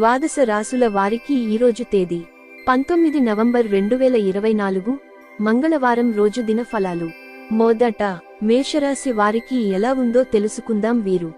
ద్వాదశ రాసుల వారికి ఈరోజు తేదీ. పంతొమ్మిది నవంబర్ రెండు వేల ఇరవై నాలుగు మంగళవారం రోజు దిన ఫలాలు మొదట మేషరాశి వారికి ఎలా ఉందో తెలుసుకుందాం వీరు.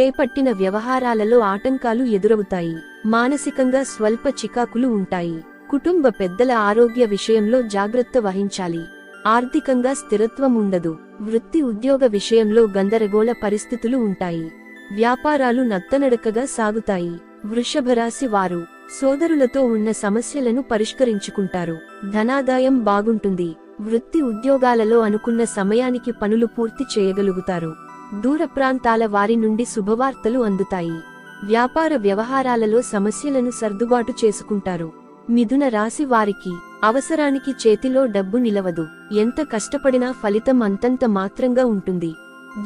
చేపట్టిన వ్యవహారాలలో ఆటంకాలు ఎదురవుతాయి. మానసికంగా స్వల్ప చికాకులు ఉంటాయి. కుటుంబ పెద్దల ఆరోగ్య విషయంలో జాగ్రత్త వహించాలి. ఆర్థికంగా స్థిరత్వం ఉండదు. వృత్తి ఉద్యోగ విషయంలో గందరగోళ పరిస్థితులు ఉంటాయి. వ్యాపారాలు నత్తనడకగా సాగుతాయి. వృషభరాశి వారు సోదరులతో ఉన్న సమస్యలను పరిష్కరించుకుంటారు. ధనాదాయం బాగుంటుంది. వృత్తి ఉద్యోగాలలో అనుకున్న సమయానికి పనులు పూర్తి చేయగలుగుతారు. దూర ప్రాంతాల వారి నుండి శుభవార్తలు అందుతాయి. వ్యాపార వ్యవహారాలలో సమస్యలను సర్దుబాటు చేసుకుంటారు. మిథున రాశి వారికి అవసరానికి చేతిలో డబ్బు నిలవదు. ఎంత కష్టపడినా ఫలితం అంతంత మాత్రంగా ఉంటుంది.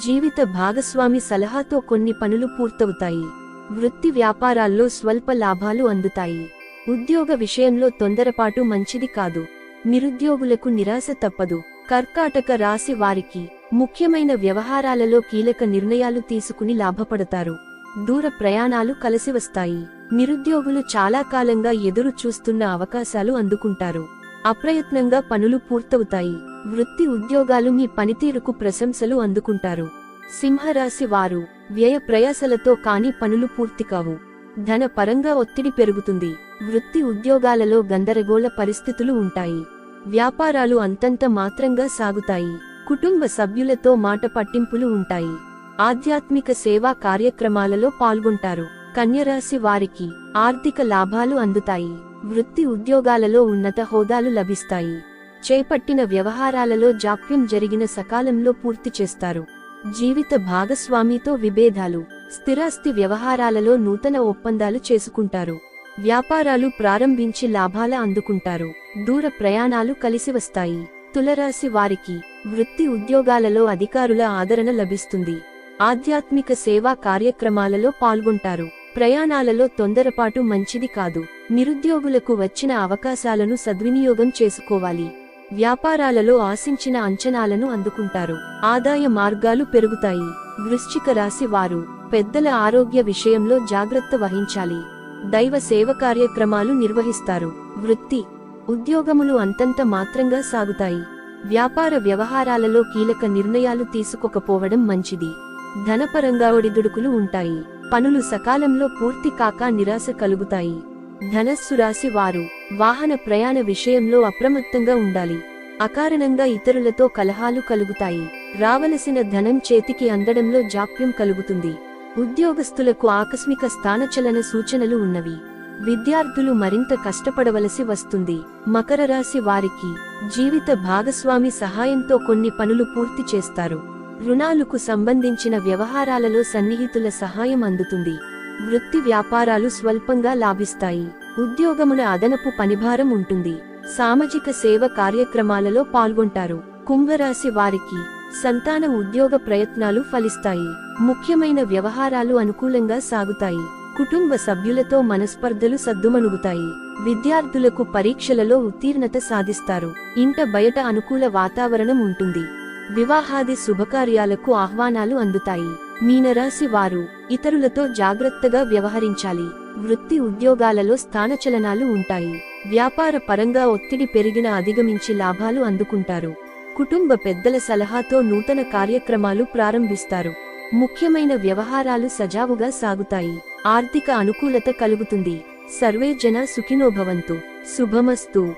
జీవిత భాగస్వామి సలహాతో కొన్ని పనులు పూర్తవుతాయి. వృత్తి వ్యాపారాల్లో స్వల్ప లాభాలు అందుతాయి. ఉద్యోగ విషయంలో తొందరపాటు మంచిది కాదు. నిరుద్యోగులకు నిరాశ తప్పదు. కర్కాటక రాశి వారికి ముఖ్యమైన వ్యవహారాలలో కీలక నిర్ణయాలు తీసుకుని లాభపడతారు. దూర ప్రయాణాలు కలిసి వస్తాయి నిరుద్యోగులు చాలా కాలంగా ఎదురు చూస్తున్న అవకాశాలు అందుకుంటారు. అప్రయత్నంగా పనులు పూర్తవుతాయి. వృత్తి ఉద్యోగాలు మీ పనితీరుకు ప్రశంసలు అందుకుంటారు. సింహరాశి వారు వ్యయ ప్రయాసలతో కాని పనులు పూర్తి కావు. ధన పరంగా ఒత్తిడి పెరుగుతుంది. వృత్తి ఉద్యోగాలలో గందరగోళ పరిస్థితులు ఉంటాయి. వ్యాపారాలు అంతంత మాత్రంగా సాగుతాయి. కుటుంబ సభ్యులతో మాట పట్టింపులు ఉంటాయి. ఆధ్యాత్మిక సేవా కార్యక్రమాలలో పాల్గొంటారు. కన్యరాశి వారికి ఆర్థిక లాభాలు అందుతాయి. వృత్తి ఉద్యోగాలలో ఉన్నత హోదాలు లభిస్తాయి. చేపట్టిన వ్యవహారాలలో జాప్యం జరిగిన సకాలంలో పూర్తి చేస్తారు. జీవిత భాగస్వామితో విభేదాలు స్థిరాస్తి వ్యవహారాలలో నూతన ఒప్పందాలు చేసుకుంటారు. వ్యాపారాలు ప్రారంభించి లాభాల అందుకుంటారు. దూర ప్రయాణాలు కలిసి వస్తాయి తులరాశి వారికి వృత్తి ఉద్యోగాలలో అధికారుల ఆదరణ లభిస్తుంది. ఆధ్యాత్మిక సేవా కార్యక్రమాలలో పాల్గొంటారు. ప్రయాణాలలో తొందరపాటు మంచిది కాదు. నిరుద్యోగులకు వచ్చిన అవకాశాలను సద్వినియోగం చేసుకోవాలి. వ్యాపారాలలో ఆశించిన అంచనాలను అందుకుంటారు. ఆదాయ మార్గాలు పెరుగుతాయి. వృశ్చిక రాశి వారు పెద్దల ఆరోగ్య విషయంలో జాగ్రత్త వహించాలి. దైవ సేవ కార్యక్రమాలు నిర్వహిస్తారు. వృత్తి ఉద్యోగములు అంతంత మాత్రంగా సాగుతాయి. వ్యాపార వ్యవహారాలలో కీలక నిర్ణయాలు తీసుకోకపోవడం మంచిది. ధనపరంగా ఒడిదుడుకులు ఉంటాయి. పనులు సకాలంలో పూర్తి కాక నిరాశ కలుగుతాయి. ధనస్సు రాశి వారు వాహన ప్రయాణ విషయంలో అప్రమత్తంగా ఉండాలి. అకారణంగా ఇతరులతో కలహాలు కలుగుతాయి. రావలసిన ధనం చేతికి అందడంలో జాప్యం కలుగుతుంది. ఉద్యోగస్తులకు ఆకస్మిక స్థానచలన సూచనలు ఉన్నవి. విద్యార్థులు మరింత కష్టపడవలసి వస్తుంది. మకర రాశి వారికి జీవిత భాగస్వామి సహాయంతో కొన్ని పనులు పూర్తి చేస్తారు. రుణాలకు సంబంధించిన వ్యవహారాలలో సన్నిహితుల సహాయం అందుతుంది. వృత్తి వ్యాపారాలు స్వల్పంగా లాభిస్తాయి. ఉద్యోగముల అదనపు పనిభారం ఉంటుంది. సామాజిక సేవ కార్యక్రమాలలో పాల్గొంటారు. కుంభరాశి వారికి సంతాన ఉద్యోగ ప్రయత్నాలు ఫలిస్తాయి. ముఖ్యమైన వ్యవహారాలు అనుకూలంగా సాగుతాయి. కుటుంబ సభ్యులతో మనస్పర్ధలు సద్దుమణుగుతాయి. విద్యార్థులకు పరీక్షలలో ఉత్తీర్ణత సాధిస్తారు. ఇంట బయట అనుకూల వాతావరణం ఉంటుంది. వివాహాది శుభకార్యాలకు ఆహ్వానాలు అందుతాయి. మీనరాశి వారు ఇతరులతో జాగ్రత్తగా వ్యవహరించాలి. వృత్తి ఉద్యోగాలలో స్థానచలనాలు ఉంటాయి. వ్యాపార పరంగా ఒత్తిడి పెరిగిన అధిగమించి లాభాలు అందుకుంటారు. కుటుంబ పెద్దల సలహాతో నూతన కార్యక్రమాలు ప్రారంభిస్తారు. ముఖ్యమైన వ్యవహారాలు సజావుగా సాగుతాయి. ఆర్థిక అనుకూలత కలుగుతుంది. సర్వే జన సుఖినోభవంతు. శుభమస్తు.